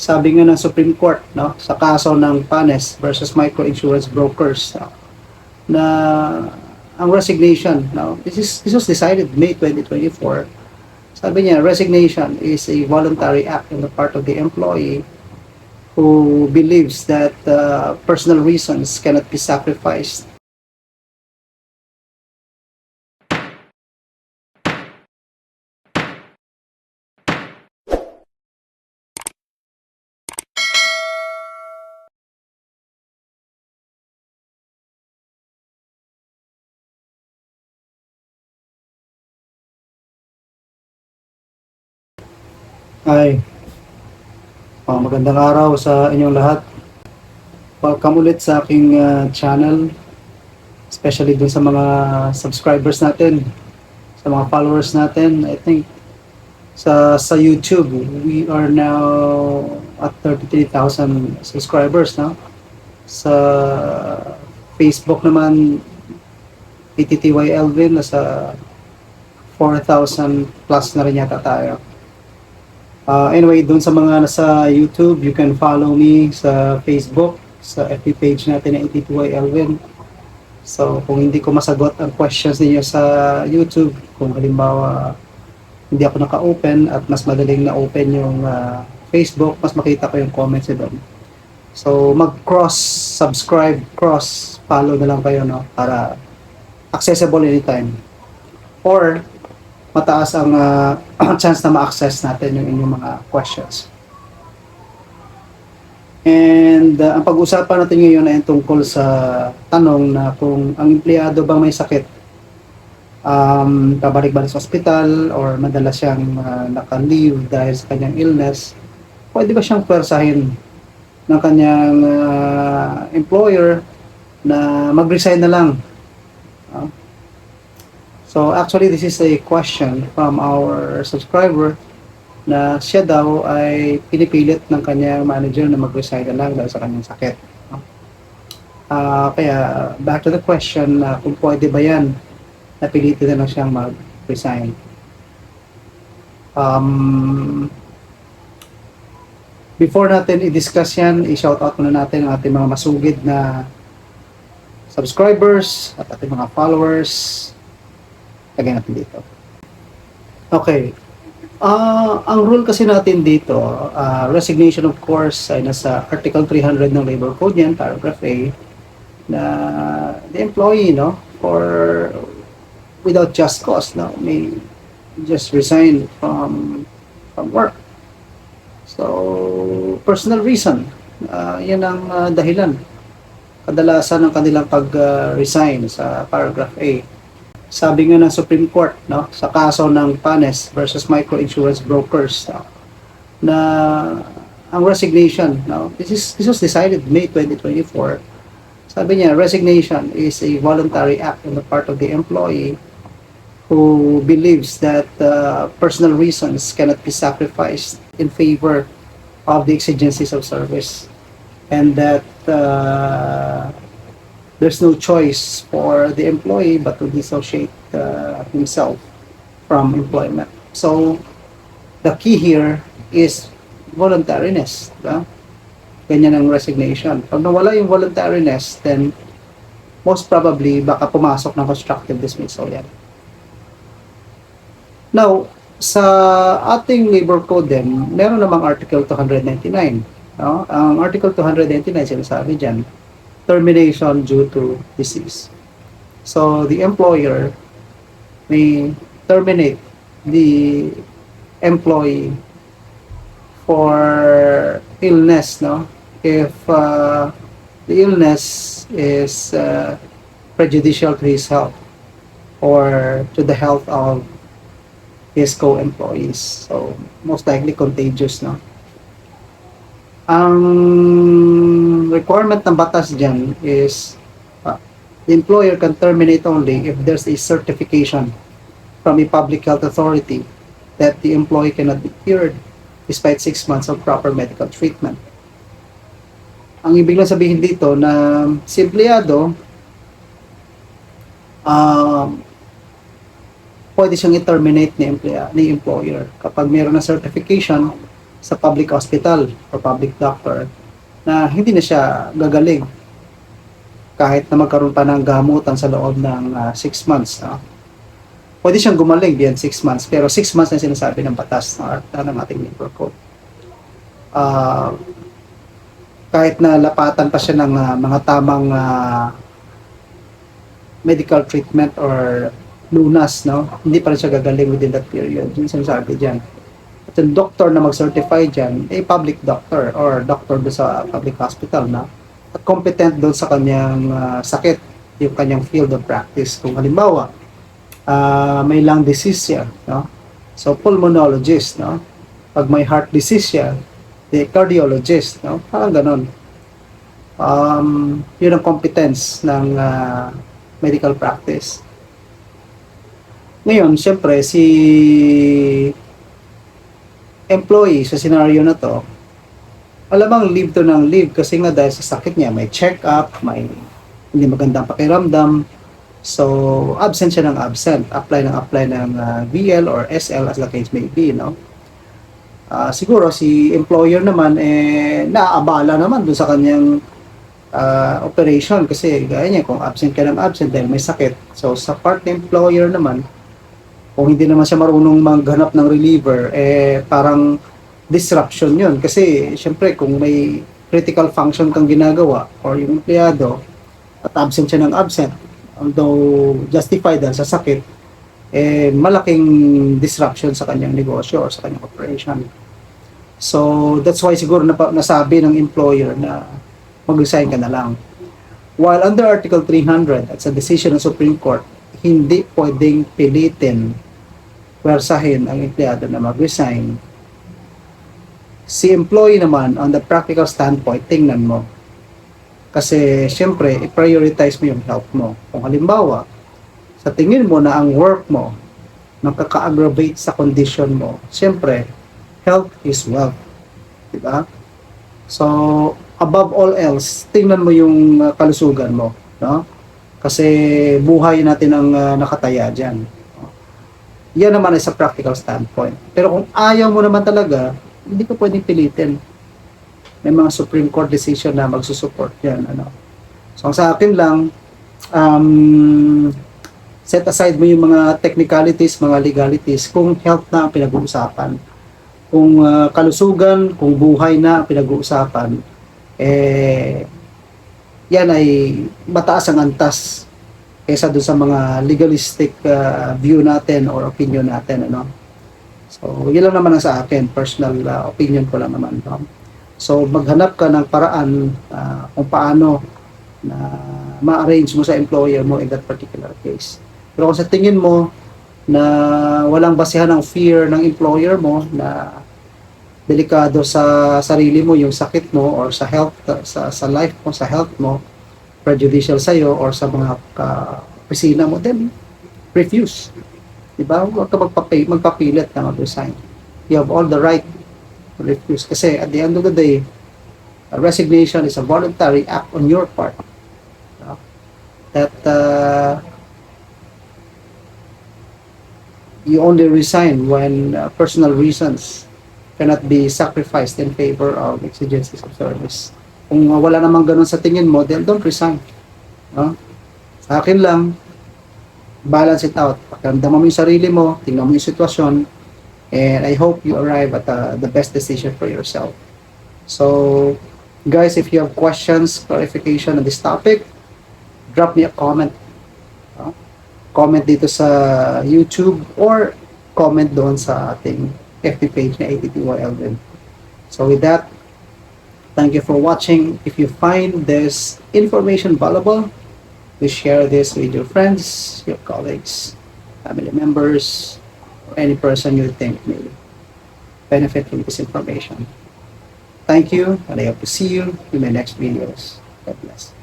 sabi nga ng Supreme Court no sa kaso ng PANES versus micro insurance brokers no, na ang resignation no this is this was decided May 2024 sabi niya resignation is a voluntary act on the part of the employee who believes that uh, personal reasons cannot be sacrificed Ay, ah, magandang araw sa inyong lahat. Welcome ulit sa aking ah, channel, especially dun sa mga subscribers natin, sa mga followers natin. I think sa sa YouTube, we are now at 33,000 subscribers, no? Sa Facebook naman, PTTY Elvin, nasa 4,000 plus na rin yata tayo. Uh, anyway, doon sa mga nasa YouTube, you can follow me sa Facebook, sa FB page natin na 82 Elvin. So, kung hindi ko masagot ang questions ninyo sa YouTube, kung halimbawa hindi ako naka-open at mas madaling na-open yung uh, Facebook, mas makita ko yung comments doon. So, mag-cross subscribe, cross follow na lang kayo no para accessible anytime. Or mataas ang uh, chance na ma-access natin yung inyong mga questions. And uh, ang pag-usapan natin ngayon ay tungkol sa tanong na kung ang empleyado bang may sakit, um, pabalik-balik sa ospital or madalas siyang uh, naka-leave dahil sa kanyang illness, pwede ba siyang pwersahin ng kanyang uh, employer na mag-resign na lang? Uh, So actually this is a question from our subscriber na siya daw ay pinipilit ng kanyang manager na mag-resign na lang dahil sa kanyang sakit. Ah, kaya back to the question na kung pwede ba yan na pilitin na lang siyang mag-resign. Um, before natin i-discuss yan, i-shout out muna natin ang ating mga masugid na subscribers at ating mga followers lagay natin dito. Okay. Ah, ang rule kasi natin dito, ah, resignation of course ay nasa Article 300 ng Labor Code yan, paragraph A, na the employee, no, for without just cause, no, may just resign from from work. So, personal reason, ah, yan ang ah, dahilan. Kadalasan ng kanilang pag-resign sa paragraph A sabi nga ng Supreme Court no sa kaso ng PANES versus micro insurance brokers no, na ang resignation no this is this was decided May 2024 sabi niya resignation is a voluntary act on the part of the employee who believes that uh, personal reasons cannot be sacrificed in favor of the exigencies of service and that uh, there's no choice for the employee but to dissociate uh, himself from employment. So, the key here is voluntariness. Diba? Ganyan ang resignation. Pag nawala yung voluntariness, then most probably baka pumasok ng constructive dismissal yan. Now, sa ating labor code din, meron namang Article 299. No? Ang Article 299, sinasabi dyan, termination due to disease. So the employer may terminate the employee for illness, no? If uh, the illness is uh, prejudicial to his health or to the health of his co-employees. So most likely contagious, no? ang requirement ng batas dyan is uh, the employer can terminate only if there's a certification from a public health authority that the employee cannot be cured despite six months of proper medical treatment. Ang ibig lang sabihin dito na si empleyado um, pwede siyang i-terminate ni, employer, ni employer kapag mayroon na certification sa public hospital or public doctor na hindi na siya gagaling kahit na magkaroon pa ng gamutan sa loob ng 6 months. No? Pwede siyang gumaling beyond 6 months, pero 6 months na sinasabi ng batas no, at ng ating labor code. Ah, kahit na lapatan pa siya ng ah, mga tamang ah, medical treatment or lunas, no? Hindi pa rin siya gagaling within that period. Yung sinasabi dyan. At yung doctor na mag-certify dyan, eh, public doctor or doctor doon sa public hospital na at competent doon sa kanyang ah, sakit, yung kanyang field of practice. Kung halimbawa, ah, may lung disease siya, no? So, pulmonologist, no? Pag may heart disease siya, the cardiologist, no? Parang ganun. Um, yun ang competence ng ah, medical practice. Ngayon, syempre, si employee sa scenario na to, alamang leave to ng leave kasi nga dahil sa sakit niya, may check-up, may hindi magandang pakiramdam, so absent siya ng absent, apply ng apply ng ah, VL or SL as the case may be, no? Ah, siguro si employer naman eh naaabala naman dun sa kanyang ah, operation kasi gaya niya kung absent ka ng absent dahil may sakit. So sa part ng employer naman, kung hindi naman siya marunong maghanap ng reliever, eh parang disruption yun. Kasi syempre kung may critical function kang ginagawa or yung empleyado at absent siya ng absent, although justified dahil sa sakit, eh malaking disruption sa kanyang negosyo or sa kanyang operation. So that's why siguro napa, nasabi ng employer na mag-resign ka na lang. While under Article 300 at sa decision ng Supreme Court, hindi pwedeng pilitin wersahin ang empleyado na mag-resign. Si employee naman, on the practical standpoint, tingnan mo. Kasi, syempre, i-prioritize mo yung health mo. Kung halimbawa, sa tingin mo na ang work mo nakaka-aggravate sa condition mo, syempre, health is wealth. Diba? So, above all else, tingnan mo yung uh, kalusugan mo. No? Kasi buhay natin ang uh, nakataya dyan. Yan naman ay sa practical standpoint. Pero kung ayaw mo naman talaga, hindi ko pwedeng pilitin. May mga Supreme Court decision na magsusupport yan. Ano. So, ang sa akin lang, um, set aside mo yung mga technicalities, mga legalities, kung health na ang pinag-uusapan. Kung uh, kalusugan, kung buhay na ang pinag-uusapan, eh, yan ay mataas ang antas kaysa doon sa mga legalistic uh, view natin or opinion natin ano? So yun lang naman ang sa akin. Personal uh, opinion ko lang naman no? so maghanap ka ng paraan uh, kung paano na ma-arrange mo sa employer mo in that particular case. Pero kung sa tingin mo na walang basehan ng fear ng employer mo na delikado sa sarili mo yung sakit mo or sa health sa sa life mo sa health mo prejudicial sa iyo or sa mga ka-opisina mo then refuse di ba huwag ka magpapay, magpapilit na mag-resign you have all the right to refuse kasi at the end of the day a resignation is a voluntary act on your part no? that uh, you only resign when uh, personal reasons cannot be sacrificed in favor of exigencies of service. Kung wala namang ganun sa tingin mo, then don't resign. No? Sa akin lang, balance it out. Pakiramdaman mo yung sarili mo, tingnan mo yung sitwasyon, and I hope you arrive at uh, the best decision for yourself. So, guys, if you have questions, clarification on this topic, drop me a comment. No? Comment dito sa YouTube or comment doon sa ating FB page na ATTYL So with that, thank you for watching. If you find this information valuable, please share this with your friends, your colleagues, family members, or any person you think may benefit from this information. Thank you, and I hope to see you in my next videos. God bless.